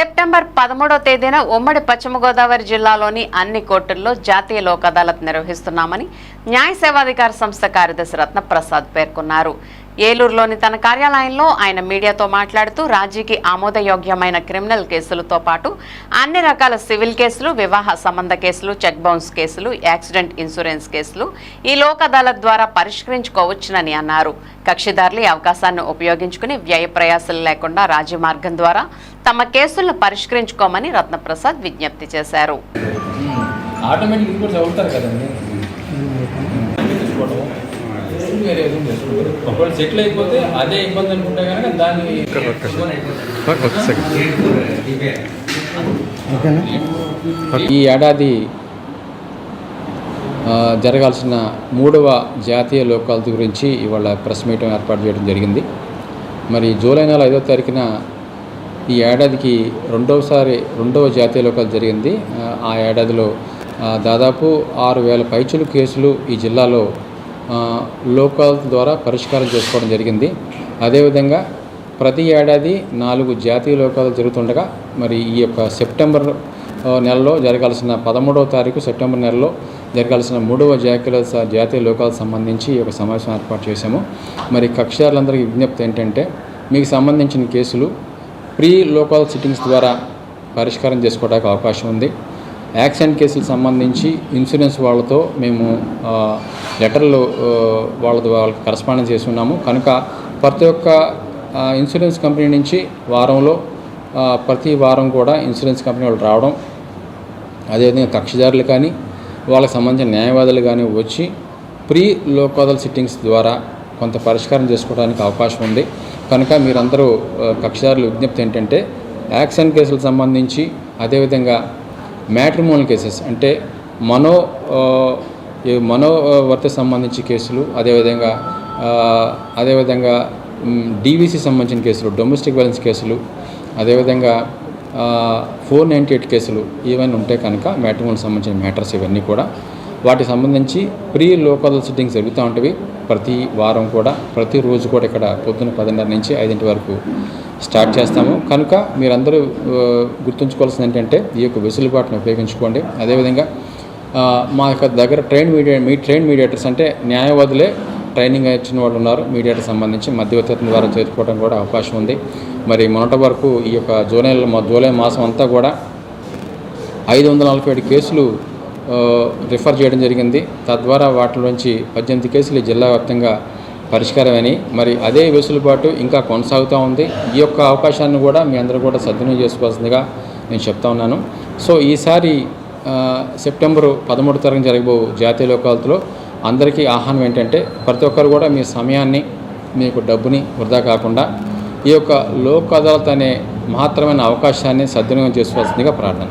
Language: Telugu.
సెప్టెంబర్ పదమూడో తేదీన ఉమ్మడి పశ్చిమ గోదావరి జిల్లాలోని అన్ని కోర్టుల్లో జాతీయ లోక్ అదాలత్ నిర్వహిస్తున్నామని న్యాయ సేవాధికార సంస్థ కార్యదర్శి రత్నప్రసాద్ పేర్కొన్నారు. ఏలూరులోని తన కార్యాలయంలో ఆయన మీడియాతో మాట్లాడుతూ రాజీకి ఆమోదయోగ్యమైన క్రిమినల్ కేసులతో పాటు అన్ని రకాల సివిల్ కేసులు వివాహ సంబంధ కేసులు చెక్ బౌన్స్ కేసులు యాక్సిడెంట్ ఇన్సూరెన్స్ కేసులు ఈ లోక్ అదాలత్ ద్వారా పరిష్కరించుకోవచ్చునని అన్నారు. కక్షిదారులు ఈ అవకాశాన్ని ఉపయోగించుకుని వ్యయ ప్రయాసాలు లేకుండా రాజీ మార్గం ద్వారా తమ కేసులను పరిష్కరించుకోమని రత్నప్రసాద్ విజ్ఞప్తి చేశారు. ఆటోమేటిక్ రిపోర్ట్స్ అవుతారు కదండి? వేరే ఒకవేళ సెటిల్ అయిపోతే అదే ఇబ్బంది అనుకుంటే కనుక దాన్ని ఈ ఏడాది జరగాల్సిన మూడవ జాతీయ లోకాలత గురించి ఇవాళ ప్రెస్ మీట్ ఏర్పాటు చేయడం జరిగింది. మరి జూలై నెల ఐదో తారీఖున ఈ ఏడాదికి రెండవసారి రెండవ జాతీయ లోకాలు జరిగింది. ఆ, ఏడాదిలో దాదాపు ఆరు వేల పైచులు కేసులు ఈ జిల్లాలో లోకాల ద్వారా పరిష్కారం చేసుకోవడం జరిగింది. అదేవిధంగా ప్రతి ఏడాది నాలుగు జాతీయ లోకాలు జరుగుతుండగా మరి ఈ యొక్క సెప్టెంబర్ నెలలో జరగాల్సిన పదమూడవ తారీఖు సెప్టెంబర్ నెలలో జరగాల్సిన మూడవ జాతీయ జాతీయ లోకాలకు సంబంధించి ఈ యొక్క సమావేశం ఏర్పాటు చేశాము. మరి కక్షదారులందరికీ విజ్ఞప్తి ఏంటంటే మీకు సంబంధించిన కేసులు ప్రీ లోకల్ సిట్టింగ్స్ ద్వారా పరిష్కారం చేసుకోవడానికి అవకాశం ఉంది. యాక్సిడెంట్ కేసులకు సంబంధించి ఇన్సూరెన్స్ వాళ్ళతో మేము లెటర్లు వాళ్ళ వాళ్ళకి కరస్పాండెన్స్ చేసి ఉన్నాము. కనుక ప్రతి ఒక్క ఇన్సూరెన్స్ కంపెనీ నుంచి వారంలో ప్రతి వారం కూడా ఇన్సూరెన్స్ కంపెనీ వాళ్ళు రావడం అదేవిధంగా కక్షిదారులు కానీ వాళ్ళకి సంబంధించిన న్యాయవాదులు కానీ వచ్చి ప్రీ లోకోదల్ సిట్టింగ్స్ ద్వారా కొంత పరిష్కారం చేసుకోవడానికి అవకాశం ఉంది. కనుక మీరందరూ కక్షిదారుల విజ్ఞప్తి ఏంటంటే యాక్సిడెంట్ కేసులకు సంబంధించి అదేవిధంగా మ్యాట్రిమోనల్ కేసెస్. అంటే మనో మనోవర్త సంబంధించి కేసులు అదేవిధంగా అదేవిధంగా డీవీసీ సంబంధించిన కేసులు డొమెస్టిక్ వైలెన్స్ కేసులు అదేవిధంగా ఫోర్ నైంటీ ఎయిట్ కేసులు ఇవన్నీ ఉంటే కనుక మ్యాట్రిమోనల్ సంబంధించిన మ్యాటర్స్ ఇవన్నీ కూడా వాటికి సంబంధించి ప్రీ లోకల్ సిట్టింగ్స్ జరుగుతూ ఉంటవి. ప్రతి వారం కూడా ప్రతిరోజు కూడా ఇక్కడ పొద్దున్న పదిన్నర నుంచి ఐదింటి వరకు స్టార్ట్ చేస్తాము. కనుక మీరందరూ గుర్తుంచుకోవాల్సింది ఏంటంటే ఈ యొక్క వెసులుబాటును ఉపయోగించుకోండి. అదేవిధంగా మా యొక్క దగ్గర ట్రైన్ మీడియా మీ ట్రైన్ మీడియేటర్స్ అంటే న్యాయవాదులే ట్రైనింగ్ ఇచ్చిన వాళ్ళు ఉన్నారు. మీడియాకి సంబంధించి మధ్యవర్తిత్వం ద్వారా చేరుకోవడం కూడా అవకాశం ఉంది. మరి మొన్నటి వరకు ఈ యొక్క జూలై జూలై మాసం అంతా కూడా ఐదు వందల నలభై ఏడు కేసులు రిఫర్ చేయడం జరిగింది. తద్వారా వాటిలోంచి పద్దెనిమిది కేసులు జిల్లా వ్యాప్తంగా పరిష్కారమని మరి అదే వెసులుబాటు ఇంకా కొనసాగుతూ ఉంది. ఈ యొక్క అవకాశాన్ని కూడా మీ అందరూ కూడా సద్వినియోగం చేసుకోవాల్సిందిగా నేను చెప్తా ఉన్నాను. సో ఈసారి సెప్టెంబరు పదమూడు తరగతి జరగబో జాతీయ లోకాలతో అందరికీ ఆహ్వానం ఏంటంటే ప్రతి ఒక్కరు కూడా మీ సమయాన్ని మీకు డబ్బుని వృధా కాకుండా ఈ యొక్క లోక్ అదాలత్ అనే మహత్తరమైన అవకాశాన్ని సద్వినియోగం చేసుకోవాల్సిందిగా ప్రార్థన.